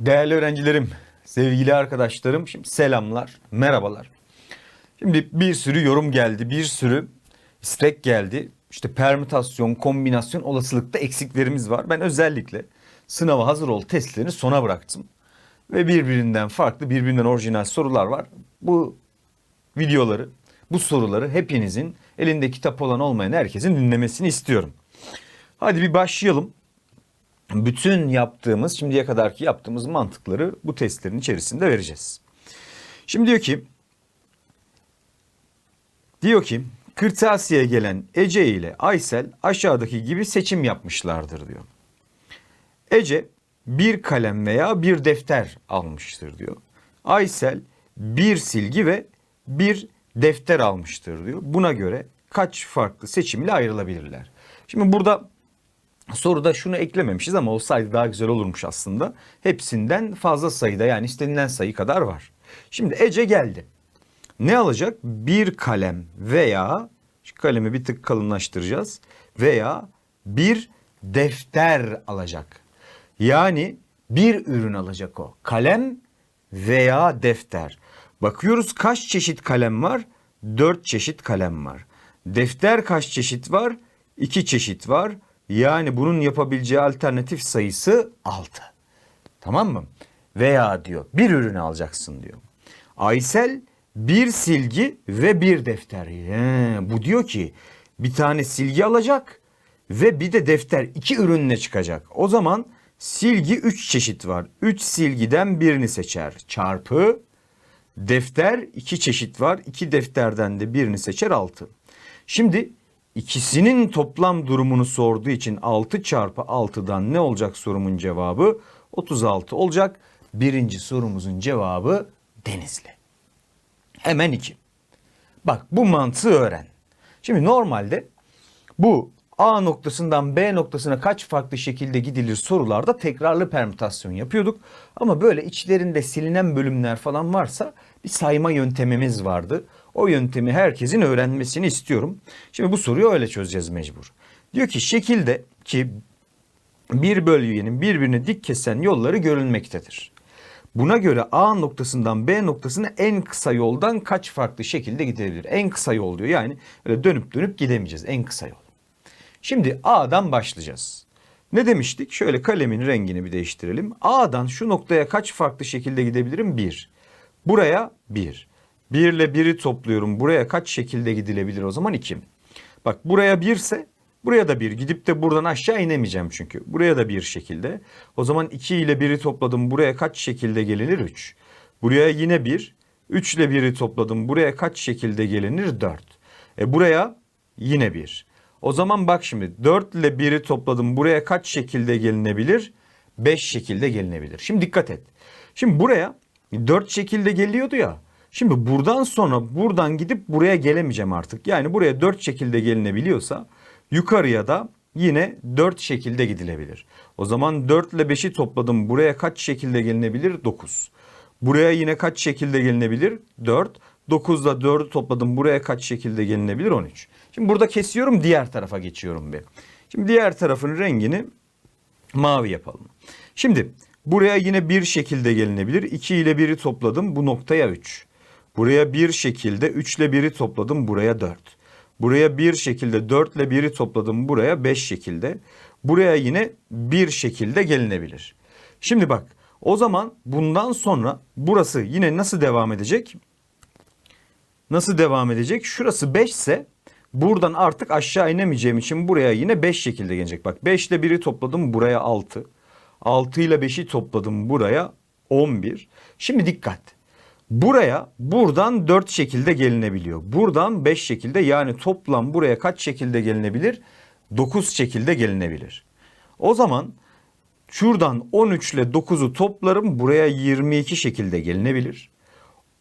Değerli öğrencilerim, sevgili arkadaşlarım, şimdi selamlar, merhabalar. Şimdi bir sürü yorum geldi, bir sürü istek geldi. İşte permütasyon, kombinasyon, olasılıkta eksiklerimiz var. Ben özellikle sınava hazır ol testlerini sona bıraktım. Ve birbirinden farklı, birbirinden orijinal sorular var. Bu videoları, bu soruları hepinizin elinde kitap olan olmayan herkesin dinlemesini istiyorum. Hadi bir başlayalım bütün yaptığımız, şimdiye kadarki yaptığımız mantıkları bu testlerin içerisinde vereceğiz. Şimdi diyor ki, diyor ki kırtasiyeye gelen Ece ile Aysel aşağıdaki gibi seçim yapmışlardır diyor. Ece bir kalem veya bir defter almıştır diyor. Aysel bir silgi ve bir defter almıştır diyor. Buna göre kaç farklı seçim ile ayrılabilirler? Şimdi burada Soruda şunu eklememişiz ama olsaydı daha güzel olurmuş aslında. Hepsinden fazla sayıda yani istenilen sayı kadar var. Şimdi Ece geldi. Ne alacak? Bir kalem veya şu kalemi bir tık kalınlaştıracağız veya bir defter alacak. Yani bir ürün alacak o. Kalem veya defter. Bakıyoruz kaç çeşit kalem var? Dört çeşit kalem var. Defter kaç çeşit var? İki çeşit var. Yani bunun yapabileceği alternatif sayısı 6. Tamam mı? Veya diyor bir ürünü alacaksın diyor. Aysel bir silgi ve bir defter. He, bu diyor ki bir tane silgi alacak ve bir de defter iki ürünle çıkacak. O zaman silgi 3 çeşit var. 3 silgiden birini seçer. Çarpı defter 2 çeşit var. 2 defterden de birini seçer 6. Şimdi İkisinin toplam durumunu sorduğu için 6 çarpı 6'dan ne olacak sorumun cevabı? 36 olacak. Birinci sorumuzun cevabı Denizli. Hemen iki. Bak bu mantığı öğren. Şimdi normalde bu A noktasından B noktasına kaç farklı şekilde gidilir sorularda tekrarlı permütasyon yapıyorduk. Ama böyle içlerinde silinen bölümler falan varsa bir sayma yöntemimiz vardı. O yöntemi herkesin öğrenmesini istiyorum. Şimdi bu soruyu öyle çözeceğiz mecbur. Diyor ki şekilde ki bir bölgenin birbirini dik kesen yolları görülmektedir. Buna göre A noktasından B noktasına en kısa yoldan kaç farklı şekilde gidebilir? En kısa yol diyor. Yani öyle dönüp dönüp gidemeyeceğiz. En kısa yol. Şimdi A'dan başlayacağız. Ne demiştik? Şöyle kalemin rengini bir değiştirelim. A'dan şu noktaya kaç farklı şekilde gidebilirim? 1. Buraya 1. 1 ile 1'i topluyorum. Buraya kaç şekilde gidilebilir o zaman? 2. Bak buraya 1 ise buraya da 1. Gidip de buradan aşağı inemeyeceğim çünkü. Buraya da bir şekilde. O zaman 2 ile 1'i topladım. Buraya kaç şekilde gelinir? 3. Buraya yine 1. 3 ile 1'i topladım. Buraya kaç şekilde gelinir? 4. E buraya yine 1. O zaman bak şimdi 4 ile 1'i topladım. Buraya kaç şekilde gelinebilir? 5 şekilde gelinebilir. Şimdi dikkat et. Şimdi buraya 4 şekilde geliyordu ya. Şimdi buradan sonra buradan gidip buraya gelemeyeceğim artık. Yani buraya 4 şekilde gelinebiliyorsa yukarıya da yine 4 şekilde gidilebilir. O zaman 4 ile 5'i topladım. Buraya kaç şekilde gelinebilir? 9. Buraya yine kaç şekilde gelinebilir? 4. 9 ile 4'ü topladım. Buraya kaç şekilde gelinebilir? 13. Şimdi burada kesiyorum diğer tarafa geçiyorum bir. Şimdi diğer tarafın rengini mavi yapalım. Şimdi buraya yine bir şekilde gelinebilir. 2 ile 1'i topladım bu noktaya 3. Buraya bir şekilde 3 ile 1'i topladım buraya 4. Buraya bir şekilde 4 ile 1'i topladım buraya 5 şekilde. Buraya yine bir şekilde gelinebilir. Şimdi bak o zaman bundan sonra burası yine nasıl devam edecek? Nasıl devam edecek? Şurası 5 ise buradan artık aşağı inemeyeceğim için buraya yine 5 şekilde gelecek. Bak 5 ile 1'i topladım buraya 6. 6 ile 5'i topladım buraya 11. Şimdi dikkat. Buraya buradan 4 şekilde gelinebiliyor. Buradan 5 şekilde yani toplam buraya kaç şekilde gelinebilir? 9 şekilde gelinebilir. O zaman şuradan 13 ile 9'u toplarım buraya 22 şekilde gelinebilir.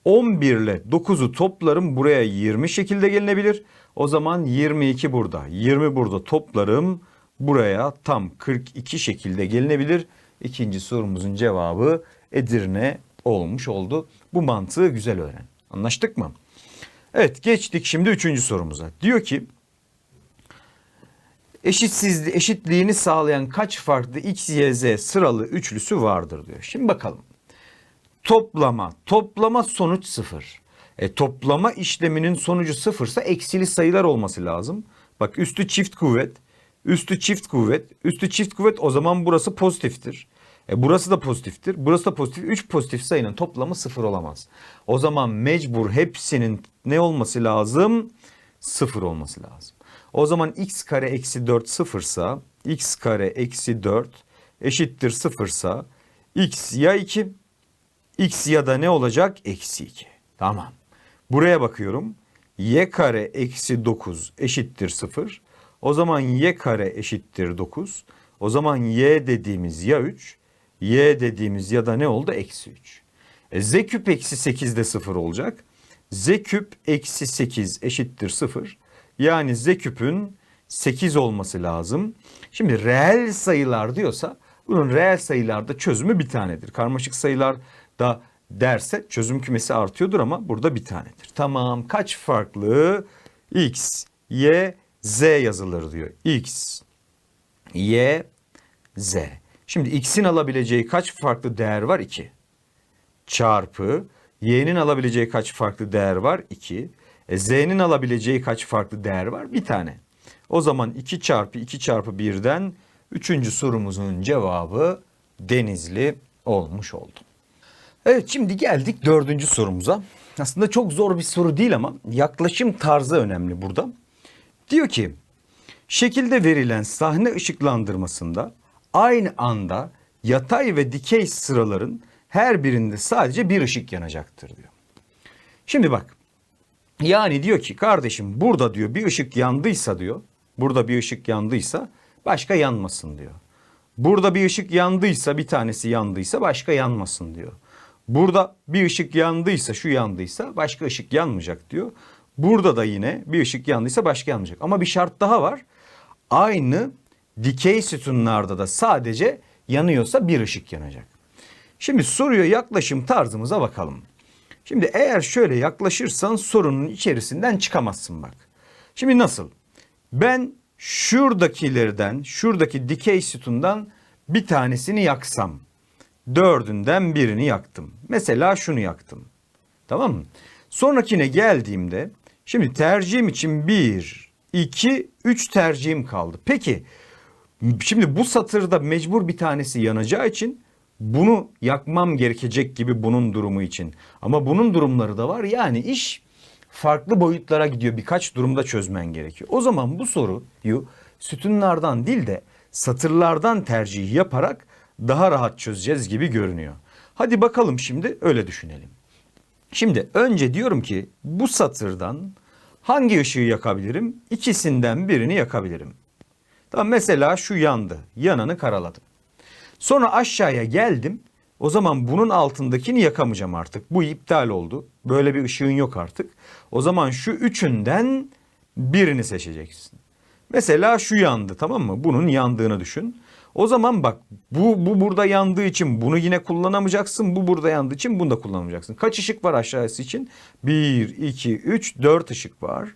11 ile 9'u toplarım buraya 20 şekilde gelinebilir. O zaman 22 burada 20 burada toplarım buraya tam 42 şekilde gelinebilir. İkinci sorumuzun cevabı Edirne olmuş oldu. Bu mantığı güzel öğren. Anlaştık mı? Evet geçtik şimdi üçüncü sorumuza. Diyor ki eşitsiz eşitliğini sağlayan kaç farklı x, y, z sıralı üçlüsü vardır diyor. Şimdi bakalım. Toplama, toplama sonuç sıfır. E, toplama işleminin sonucu sıfırsa eksili sayılar olması lazım. Bak üstü çift kuvvet, üstü çift kuvvet, üstü çift kuvvet o zaman burası pozitiftir. E, burası da pozitiftir, burası da pozitif. Üç pozitif sayının toplamı sıfır olamaz. O zaman mecbur hepsinin ne olması lazım? Sıfır olması lazım. O zaman x kare eksi 4 sıfırsa x kare eksi 4 eşittir sıfırsa x ya 2 x ya da ne olacak? Eksi 2. Tamam. Buraya bakıyorum. y kare eksi 9 eşittir 0. O zaman y kare eşittir 9. O zaman y dediğimiz ya 3. y dediğimiz ya da ne oldu? Eksi 3. E, z küp eksi 8 de 0 olacak. z küp eksi 8 eşittir 0. Yani z küpün 8 olması lazım. Şimdi reel sayılar diyorsa bunun reel sayılarda çözümü bir tanedir. Karmaşık sayılar da derse çözüm kümesi artıyordur ama burada bir tanedir. Tamam kaç farklı x, y, z yazılır diyor. x, y, z. Şimdi x'in alabileceği kaç farklı değer var? 2. Çarpı y'nin alabileceği kaç farklı değer var? 2. E, z'nin alabileceği kaç farklı değer var? Bir tane. O zaman 2 çarpı 2 çarpı 1'den 3. sorumuzun cevabı Denizli olmuş oldu. Evet şimdi geldik dördüncü sorumuza. Aslında çok zor bir soru değil ama yaklaşım tarzı önemli burada. Diyor ki şekilde verilen sahne ışıklandırmasında aynı anda yatay ve dikey sıraların her birinde sadece bir ışık yanacaktır diyor. Şimdi bak yani diyor ki kardeşim burada diyor bir ışık yandıysa diyor. Burada bir ışık yandıysa başka yanmasın diyor. Burada bir ışık yandıysa bir tanesi yandıysa başka yanmasın diyor. Burada bir ışık yandıysa şu yandıysa başka ışık yanmayacak diyor. Burada da yine bir ışık yandıysa başka yanmayacak. Ama bir şart daha var. Aynı dikey sütunlarda da sadece yanıyorsa bir ışık yanacak. Şimdi soruya yaklaşım tarzımıza bakalım. Şimdi eğer şöyle yaklaşırsan sorunun içerisinden çıkamazsın bak. Şimdi nasıl? Ben şuradakilerden, şuradaki dikey sütundan bir tanesini yaksam, dördünden birini yaktım. Mesela şunu yaktım. Tamam mı? Sonrakine geldiğimde, şimdi tercihim için bir, iki, üç tercihim kaldı. Peki, şimdi bu satırda mecbur bir tanesi yanacağı için bunu yakmam gerekecek gibi bunun durumu için. Ama bunun durumları da var. Yani iş farklı boyutlara gidiyor. Birkaç durumda çözmen gerekiyor. O zaman bu soruyu sütunlardan değil de satırlardan tercih yaparak daha rahat çözeceğiz gibi görünüyor. Hadi bakalım şimdi öyle düşünelim. Şimdi önce diyorum ki bu satırdan hangi ışığı yakabilirim? İkisinden birini yakabilirim. Tamam mesela şu yandı. Yananı karaladım. Sonra aşağıya geldim. O zaman bunun altındakini yakamayacağım artık. Bu iptal oldu. Böyle bir ışığın yok artık. O zaman şu üçünden birini seçeceksin. Mesela şu yandı tamam mı? Bunun yandığını düşün. O zaman bak bu, bu burada yandığı için bunu yine kullanamayacaksın. Bu burada yandığı için bunu da kullanamayacaksın. Kaç ışık var aşağısı için? 1, 2, 3, 4 ışık var.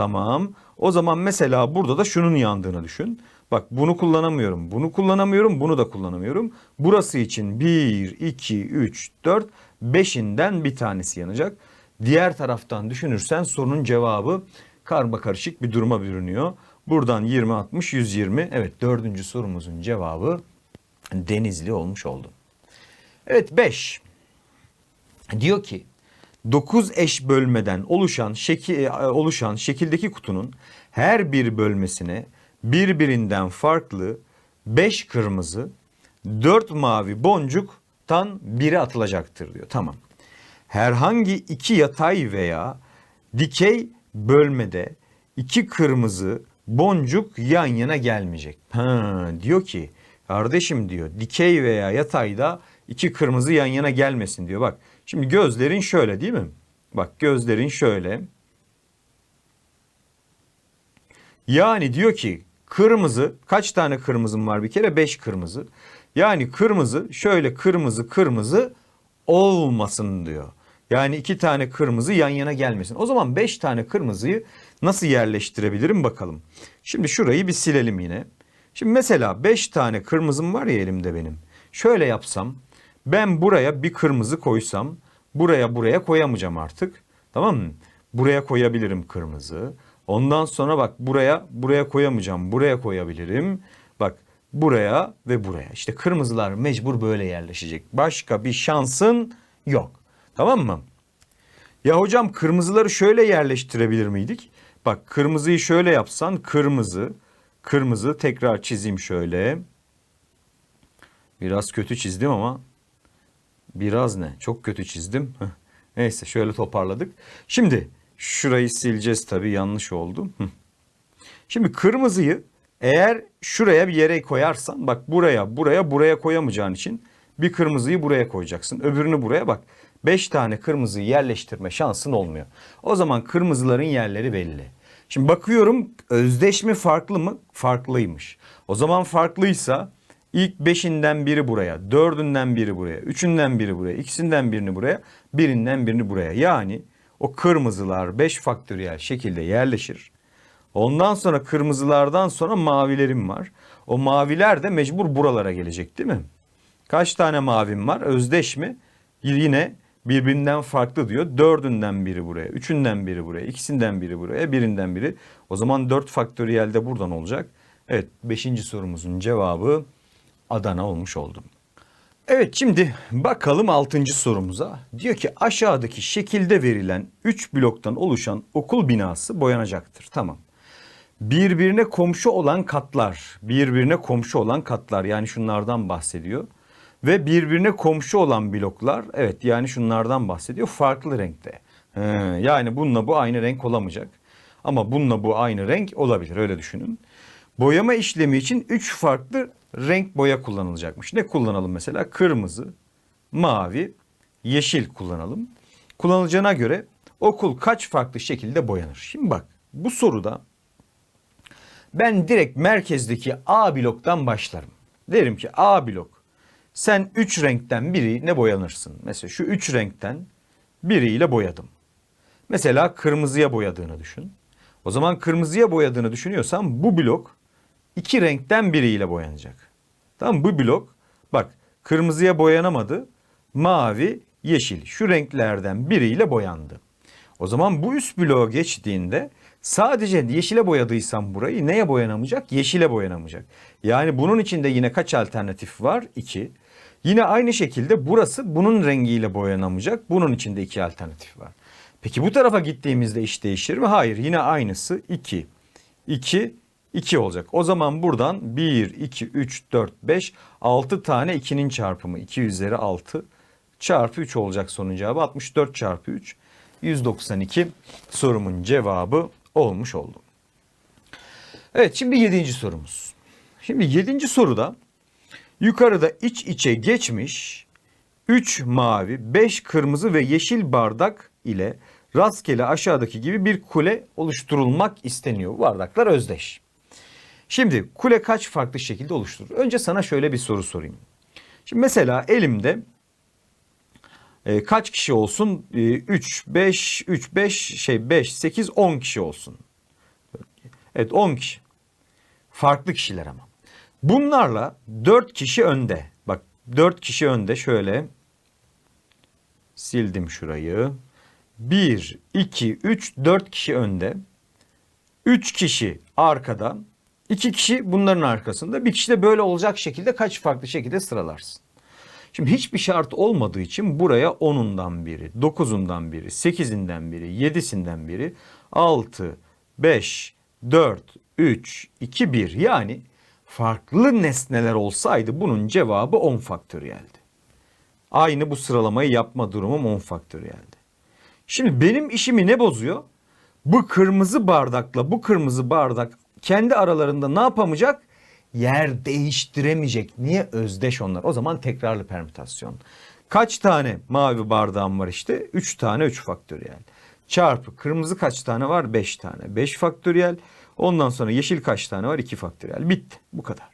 Tamam. O zaman mesela burada da şunun yandığını düşün. Bak bunu kullanamıyorum, bunu kullanamıyorum, bunu da kullanamıyorum. Burası için 1, 2, 3, 4, 5'inden bir tanesi yanacak. Diğer taraftan düşünürsen sorunun cevabı karma karışık bir duruma bürünüyor. Buradan 20, 60, 120. Evet dördüncü sorumuzun cevabı Denizli olmuş oldu. Evet 5. Diyor ki 9 eş bölmeden oluşan şekil oluşan şekildeki kutunun her bir bölmesine birbirinden farklı 5 kırmızı, 4 mavi boncuktan biri atılacaktır diyor. Tamam. Herhangi iki yatay veya dikey bölmede iki kırmızı boncuk yan yana gelmeyecek. Ha, diyor ki kardeşim diyor dikey veya yatayda iki kırmızı yan yana gelmesin diyor. Bak şimdi gözlerin şöyle değil mi? Bak gözlerin şöyle. Yani diyor ki kırmızı kaç tane kırmızım var bir kere? 5 kırmızı. Yani kırmızı şöyle kırmızı kırmızı olmasın diyor. Yani iki tane kırmızı yan yana gelmesin. O zaman beş tane kırmızıyı nasıl yerleştirebilirim bakalım. Şimdi şurayı bir silelim yine. Şimdi mesela beş tane kırmızım var ya elimde benim. Şöyle yapsam ben buraya bir kırmızı koysam buraya buraya koyamayacağım artık. Tamam mı? Buraya koyabilirim kırmızı. Ondan sonra bak buraya buraya koyamayacağım. Buraya koyabilirim. Bak buraya ve buraya. İşte kırmızılar mecbur böyle yerleşecek. Başka bir şansın yok. Tamam mı? Ya hocam kırmızıları şöyle yerleştirebilir miydik? Bak kırmızıyı şöyle yapsan kırmızı, kırmızı tekrar çizeyim şöyle. Biraz kötü çizdim ama biraz ne? Çok kötü çizdim. Neyse şöyle toparladık. Şimdi şurayı sileceğiz tabii yanlış oldu. Şimdi kırmızıyı eğer şuraya bir yere koyarsan bak buraya buraya buraya koyamayacağın için bir kırmızıyı buraya koyacaksın. Öbürünü buraya bak. 5 tane kırmızıyı yerleştirme şansın olmuyor. O zaman kırmızıların yerleri belli. Şimdi bakıyorum özdeş mi farklı mı? Farklıymış. O zaman farklıysa ilk beşinden biri buraya, dördünden biri buraya, üçünden biri buraya, ikisinden birini buraya, birinden birini buraya. Yani o kırmızılar 5 faktöriyel şekilde yerleşir. Ondan sonra kırmızılardan sonra mavilerim var. O maviler de mecbur buralara gelecek değil mi? Kaç tane mavim var? Özdeş mi? Yine birbirinden farklı diyor. Dördünden biri buraya, üçünden biri buraya, ikisinden biri buraya, birinden biri. O zaman dört faktöriyel de buradan olacak. Evet beşinci sorumuzun cevabı Adana olmuş oldu. Evet şimdi bakalım altıncı sorumuza. Diyor ki aşağıdaki şekilde verilen 3 bloktan oluşan okul binası boyanacaktır. Tamam. Birbirine komşu olan katlar, birbirine komşu olan katlar yani şunlardan bahsediyor. Ve birbirine komşu olan bloklar evet yani şunlardan bahsediyor farklı renkte. He, yani bununla bu aynı renk olamayacak. Ama bununla bu aynı renk olabilir öyle düşünün. Boyama işlemi için 3 farklı renk boya kullanılacakmış. Ne kullanalım mesela? Kırmızı, mavi, yeşil kullanalım. Kullanılacağına göre okul kaç farklı şekilde boyanır? Şimdi bak bu soruda ben direkt merkezdeki A bloktan başlarım. Derim ki A blok sen 3 renkten biri ne boyanırsın? Mesela şu 3 renkten biriyle boyadım. Mesela kırmızıya boyadığını düşün. O zaman kırmızıya boyadığını düşünüyorsam bu blok iki renkten biriyle boyanacak. Tamam bu blok bak kırmızıya boyanamadı. Mavi, yeşil şu renklerden biriyle boyandı. O zaman bu üst bloğa geçtiğinde sadece yeşile boyadıysam burayı neye boyanamayacak? Yeşile boyanamayacak. Yani bunun içinde yine kaç alternatif var? 2. Yine aynı şekilde burası bunun rengiyle boyanamayacak. Bunun içinde iki alternatif var. Peki bu tarafa gittiğimizde iş değişir mi? Hayır yine aynısı 2. 2, 2 olacak. O zaman buradan 1, 2, 3, 4, 5, 6 tane 2'nin çarpımı. 2 üzeri 6 çarpı 3 olacak sonun cevabı. 64 çarpı 3, 192 sorumun cevabı olmuş oldu. Evet şimdi 7. sorumuz. Şimdi 7. soruda yukarıda iç içe geçmiş 3 mavi, 5 kırmızı ve yeşil bardak ile rastgele aşağıdaki gibi bir kule oluşturulmak isteniyor. Bardaklar özdeş. Şimdi kule kaç farklı şekilde oluşturur? Önce sana şöyle bir soru sorayım. Şimdi mesela elimde e, kaç kişi olsun? E, 3, 5, 3, 5, şey 5, 8, 10 kişi olsun. Evet 10 kişi. Farklı kişiler ama. Bunlarla 4 kişi önde. Bak 4 kişi önde şöyle. Sildim şurayı. 1, 2, 3, 4 kişi önde. 3 kişi arkada. 2 kişi bunların arkasında. Bir kişi de böyle olacak şekilde kaç farklı şekilde sıralarsın. Şimdi hiçbir şart olmadığı için buraya 10'undan biri, 9'undan biri, 8'inden biri, 7'sinden biri, 6, 5, 4, 3, 2, 1 yani farklı nesneler olsaydı bunun cevabı 10 faktöriyeldi. Aynı bu sıralamayı yapma durumum 10 faktöriyeldi. Şimdi benim işimi ne bozuyor? Bu kırmızı bardakla bu kırmızı bardak kendi aralarında ne yapamayacak? Yer değiştiremeyecek. Niye? Özdeş onlar. O zaman tekrarlı permütasyon. Kaç tane mavi bardağım var işte? 3 tane 3 faktöriyel. Çarpı kırmızı kaç tane var? 5 tane. 5 faktöriyel. Ondan sonra yeşil kaç tane var? 2 faktöriyel. Bitti. Bu kadar.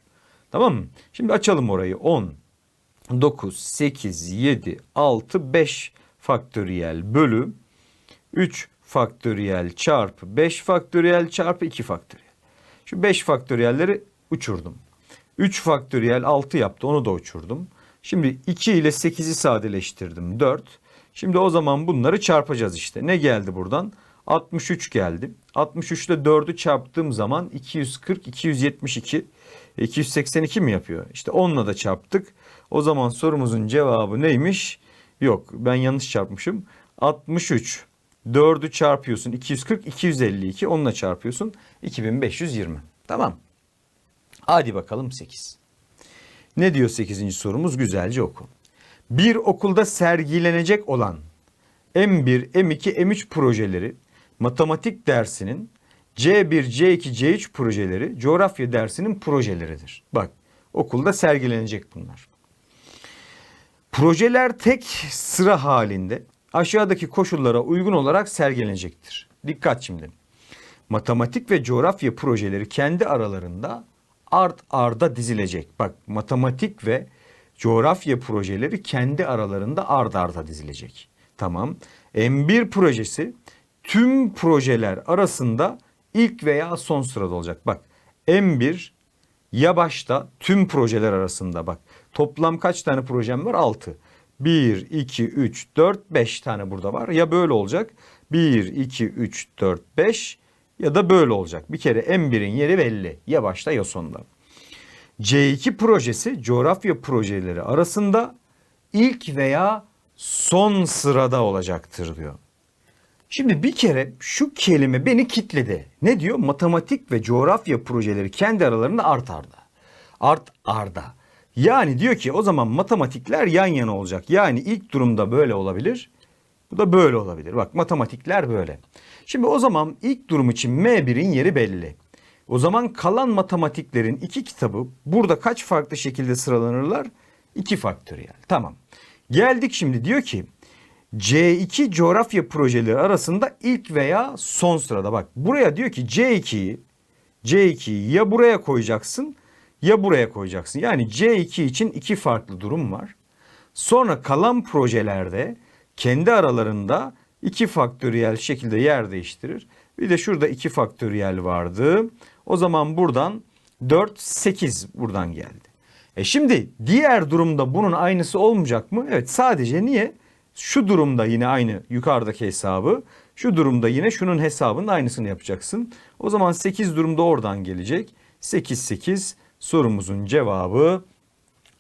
Tamam mı? Şimdi açalım orayı. 10, 9, 8, 7, 6, 5 faktöriyel bölü 3 faktöriyel çarpı 5 faktöriyel çarpı 2 faktöriyel. Şu 5 faktöriyelleri uçurdum. 3 faktöriyel 6 yaptı onu da uçurdum. Şimdi 2 ile 8'i sadeleştirdim 4. Şimdi o zaman bunları çarpacağız işte. Ne geldi buradan? 63 geldi. 63 ile 4'ü çarptığım zaman 240, 272, 282 mi yapıyor? İşte onunla da çarptık. O zaman sorumuzun cevabı neymiş? Yok ben yanlış çarpmışım. 63. 4'ü çarpıyorsun 240, 252 onunla çarpıyorsun 2520. Tamam. Hadi bakalım 8. Ne diyor 8. sorumuz? Güzelce oku. Bir okulda sergilenecek olan M1, M2, M3 projeleri matematik dersinin C1, C2, C3 projeleri coğrafya dersinin projeleridir. Bak okulda sergilenecek bunlar. Projeler tek sıra halinde aşağıdaki koşullara uygun olarak sergilenecektir. Dikkat şimdi. Matematik ve coğrafya projeleri kendi aralarında art arda dizilecek. Bak matematik ve coğrafya projeleri kendi aralarında ard arda dizilecek. Tamam. M1 projesi tüm projeler arasında ilk veya son sırada olacak. Bak M1 ya başta tüm projeler arasında bak. Toplam kaç tane projem var? 6. 1, 2, 3, 4, 5 tane burada var. Ya böyle olacak. 1, 2, 3, 4, 5 ya da böyle olacak. Bir kere M1'in yeri belli. Ya başta ya sonda. C2 projesi coğrafya projeleri arasında ilk veya son sırada olacaktır diyor. Şimdi bir kere şu kelime beni kitledi. Ne diyor? Matematik ve coğrafya projeleri kendi aralarında art arda. Art arda. Yani diyor ki o zaman matematikler yan yana olacak. Yani ilk durumda böyle olabilir. Bu da böyle olabilir. Bak matematikler böyle. Şimdi o zaman ilk durum için M1'in yeri belli. O zaman kalan matematiklerin iki kitabı burada kaç farklı şekilde sıralanırlar? İki faktöriyel. Tamam. Geldik şimdi diyor ki C2 coğrafya projeleri arasında ilk veya son sırada. Bak buraya diyor ki C2'yi C2'yi ya buraya koyacaksın ya buraya koyacaksın. Yani C2 için iki farklı durum var. Sonra kalan projelerde kendi aralarında iki faktöriyel şekilde yer değiştirir. Bir de şurada iki faktöriyel vardı. O zaman buradan 4, 8 buradan geldi. E şimdi diğer durumda bunun aynısı olmayacak mı? Evet sadece niye? Şu durumda yine aynı yukarıdaki hesabı. Şu durumda yine şunun hesabının aynısını yapacaksın. O zaman 8 durumda oradan gelecek. 8, 8 sorumuzun cevabı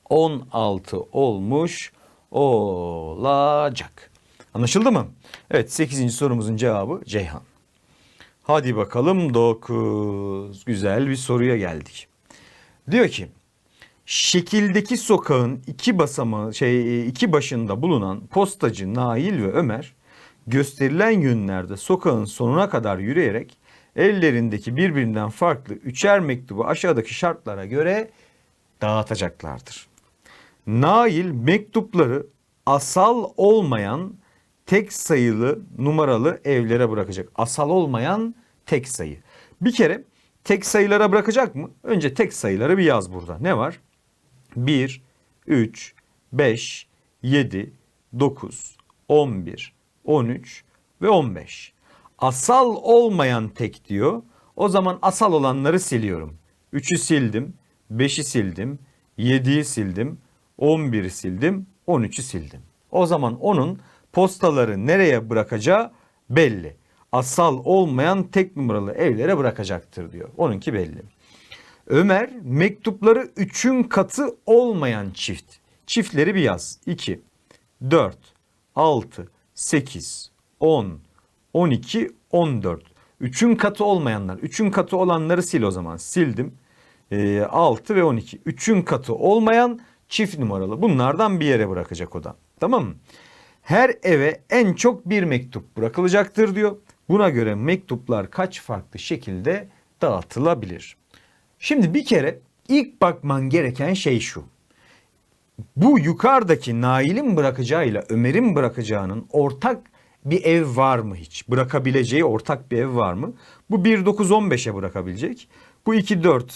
16 olmuş olacak. Anlaşıldı mı? Evet 8. sorumuzun cevabı Ceyhan. Hadi bakalım 9. Güzel bir soruya geldik. Diyor ki şekildeki sokağın iki basamağı şey iki başında bulunan postacı Nail ve Ömer gösterilen yönlerde sokağın sonuna kadar yürüyerek ellerindeki birbirinden farklı üçer mektubu aşağıdaki şartlara göre dağıtacaklardır. Nail mektupları asal olmayan tek sayılı numaralı evlere bırakacak. Asal olmayan tek sayı. Bir kere tek sayılara bırakacak mı? Önce tek sayıları bir yaz burada. Ne var? 1, 3, 5, 7, 9, 11, 13 ve 15. Asal olmayan tek diyor. O zaman asal olanları siliyorum. 3'ü sildim, 5'i sildim, 7'yi sildim, 11'i sildim, 13'ü sildim. O zaman onun postaları nereye bırakacağı belli. Asal olmayan tek numaralı evlere bırakacaktır diyor. Onunki belli. Ömer mektupları üçün katı olmayan çift. Çiftleri bir yaz. 2, 4, 6, 8, 10, 12, 14. Üçün katı olmayanlar. Üçün katı olanları sil o zaman. Sildim. E, 6 ve 12. Üçün katı olmayan çift numaralı. Bunlardan bir yere bırakacak o da. Tamam mı? Her eve en çok bir mektup bırakılacaktır diyor. Buna göre mektuplar kaç farklı şekilde dağıtılabilir? Şimdi bir kere ilk bakman gereken şey şu. Bu yukarıdaki Nail'in bırakacağıyla Ömer'in bırakacağının ortak bir ev var mı hiç? Bırakabileceği ortak bir ev var mı? Bu 1 9 15'e bırakabilecek. Bu 2 4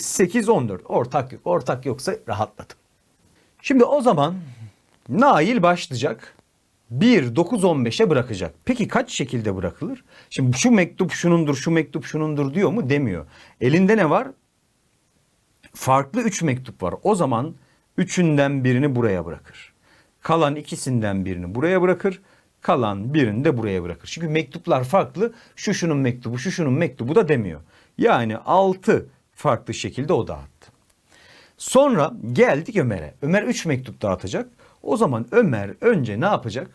8 14. Ortak yok. Ortak yoksa rahatladım. Şimdi o zaman Nail başlayacak. 1, 9, 15'e bırakacak. Peki kaç şekilde bırakılır? Şimdi şu mektup şunundur, şu mektup şunundur diyor mu? Demiyor. Elinde ne var? Farklı 3 mektup var. O zaman üçünden birini buraya bırakır. Kalan ikisinden birini buraya bırakır. Kalan birini de buraya bırakır. Çünkü mektuplar farklı. Şu şunun mektubu, şu şunun mektubu da demiyor. Yani 6 farklı şekilde o dağıttı. Sonra geldik Ömer'e. Ömer 3 mektup dağıtacak. O zaman Ömer önce ne yapacak?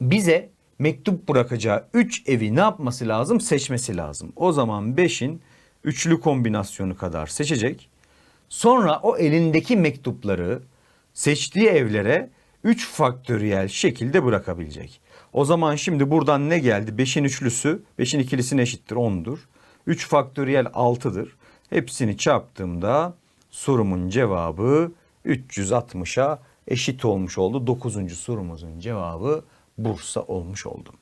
Bize mektup bırakacağı 3 evi ne yapması lazım? Seçmesi lazım. O zaman 5'in üçlü kombinasyonu kadar seçecek. Sonra o elindeki mektupları seçtiği evlere 3 faktöriyel şekilde bırakabilecek. O zaman şimdi buradan ne geldi? 5'in üçlüsü 5'in ikilisine eşittir 10'dur. 3 faktöriyel 6'dır. Hepsini çarptığımda sorumun cevabı 360'a eşit olmuş oldu. 9. sorumuzun cevabı Bursa olmuş oldu.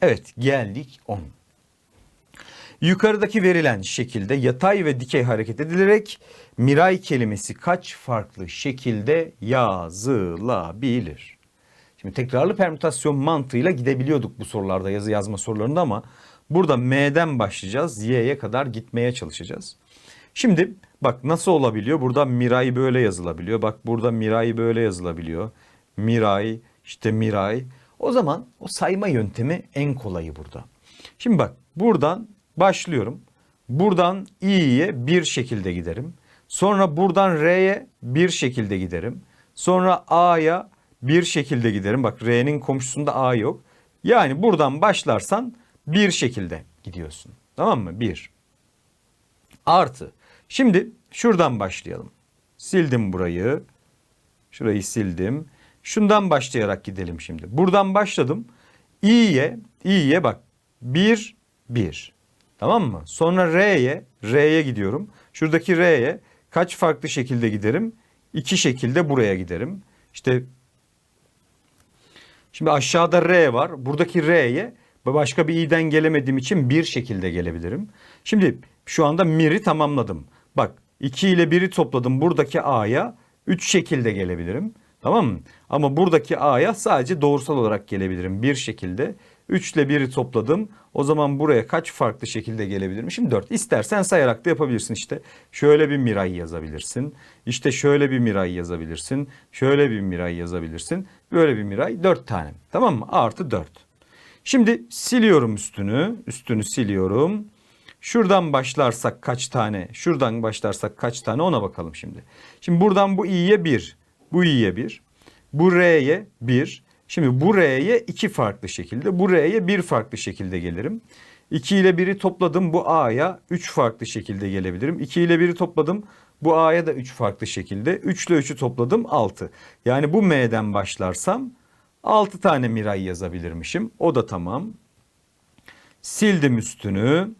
Evet geldik 10. Yukarıdaki verilen şekilde yatay ve dikey hareket edilerek miray kelimesi kaç farklı şekilde yazılabilir? Şimdi tekrarlı permütasyon mantığıyla gidebiliyorduk bu sorularda yazı yazma sorularında ama burada M'den başlayacağız. Y'ye kadar gitmeye çalışacağız. Şimdi bak nasıl olabiliyor? Burada miray böyle yazılabiliyor. Bak burada miray böyle yazılabiliyor. Miray, işte miray. O zaman o sayma yöntemi en kolayı burada. Şimdi bak buradan başlıyorum. Buradan i'ye bir şekilde giderim. Sonra buradan r'ye bir şekilde giderim. Sonra a'ya bir şekilde giderim. Bak r'nin komşusunda a yok. Yani buradan başlarsan bir şekilde gidiyorsun. Tamam mı? Bir. Artı. Şimdi şuradan başlayalım. Sildim burayı. Şurayı sildim. Şundan başlayarak gidelim şimdi. Buradan başladım. İ'ye, İ'ye bak. 1, 1. Tamam mı? Sonra R'ye, R'ye gidiyorum. Şuradaki R'ye kaç farklı şekilde giderim? İki şekilde buraya giderim. İşte şimdi aşağıda R var. Buradaki R'ye başka bir i'den gelemediğim için bir şekilde gelebilirim. Şimdi şu anda mir'i tamamladım. Bak 2 ile 1'i topladım buradaki a'ya 3 şekilde gelebilirim. Tamam mı? Ama buradaki a'ya sadece doğrusal olarak gelebilirim bir şekilde. 3 ile 1'i topladım. O zaman buraya kaç farklı şekilde gelebilirim? Şimdi 4. İstersen sayarak da yapabilirsin işte. Şöyle bir miray yazabilirsin. İşte şöyle bir miray yazabilirsin. Şöyle bir miray yazabilirsin. Böyle bir miray 4 tane. Tamam mı? Artı 4. Şimdi siliyorum üstünü. Üstünü siliyorum. Şuradan başlarsak kaç tane? Şuradan başlarsak kaç tane? Ona bakalım şimdi. Şimdi buradan bu i'ye 1. Bu i'ye 1. Bu r'ye 1. Şimdi bu r'ye 2 farklı şekilde. Bu r'ye 1 farklı şekilde gelirim. 2 ile 1'i topladım. Bu a'ya 3 farklı şekilde gelebilirim. 2 ile 1'i topladım. Bu a'ya da 3 farklı şekilde. 3 ile 3'ü topladım 6. Yani bu m'den başlarsam 6 tane miray yazabilirmişim. O da tamam. Sildim üstünü.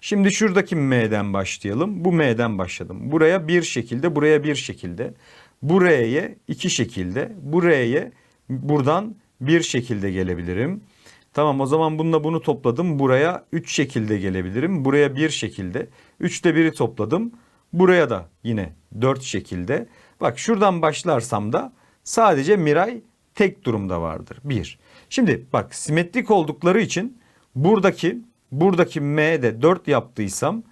Şimdi şuradaki M'den başlayalım. Bu M'den başladım. Buraya bir şekilde, buraya bir şekilde. Bu R'ye iki şekilde. Bu R'ye buradan bir şekilde gelebilirim. Tamam o zaman bununla bunu topladım. Buraya üç şekilde gelebilirim. Buraya bir şekilde. Üçte biri topladım. Buraya da yine dört şekilde. Bak şuradan başlarsam da sadece Miray tek durumda vardır. Bir. Şimdi bak simetrik oldukları için buradaki buradaki M'de 4 yaptıysam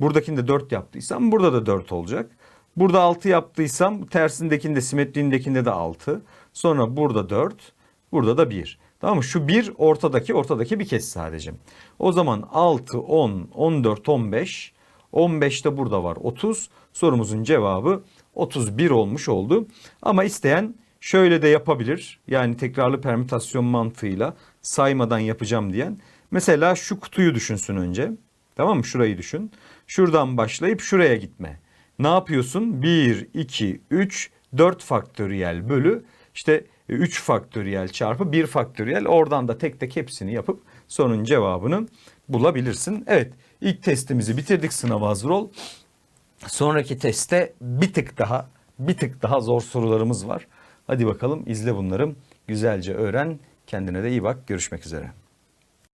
buradakinde 4 yaptıysam burada da 4 olacak. Burada 6 yaptıysam tersindekinde simetriğindekinde de 6. Sonra burada 4 burada da 1. Tamam mı? Şu 1 ortadaki ortadaki bir kez sadece. O zaman 6, 10, 14, 15. 15 de burada var 30. Sorumuzun cevabı 31 olmuş oldu. Ama isteyen şöyle de yapabilir. Yani tekrarlı permütasyon mantığıyla saymadan yapacağım diyen. Mesela şu kutuyu düşünsün önce. Tamam mı? Şurayı düşün. Şuradan başlayıp şuraya gitme. Ne yapıyorsun? 1, 2, 3, 4 faktöriyel bölü işte 3 faktöriyel çarpı 1 faktöriyel. Oradan da tek tek hepsini yapıp sorunun cevabını bulabilirsin. Evet ilk testimizi bitirdik sınav hazır ol. Sonraki testte bir tık daha bir tık daha zor sorularımız var. Hadi bakalım izle bunları. Güzelce öğren. Kendine de iyi bak. Görüşmek üzere.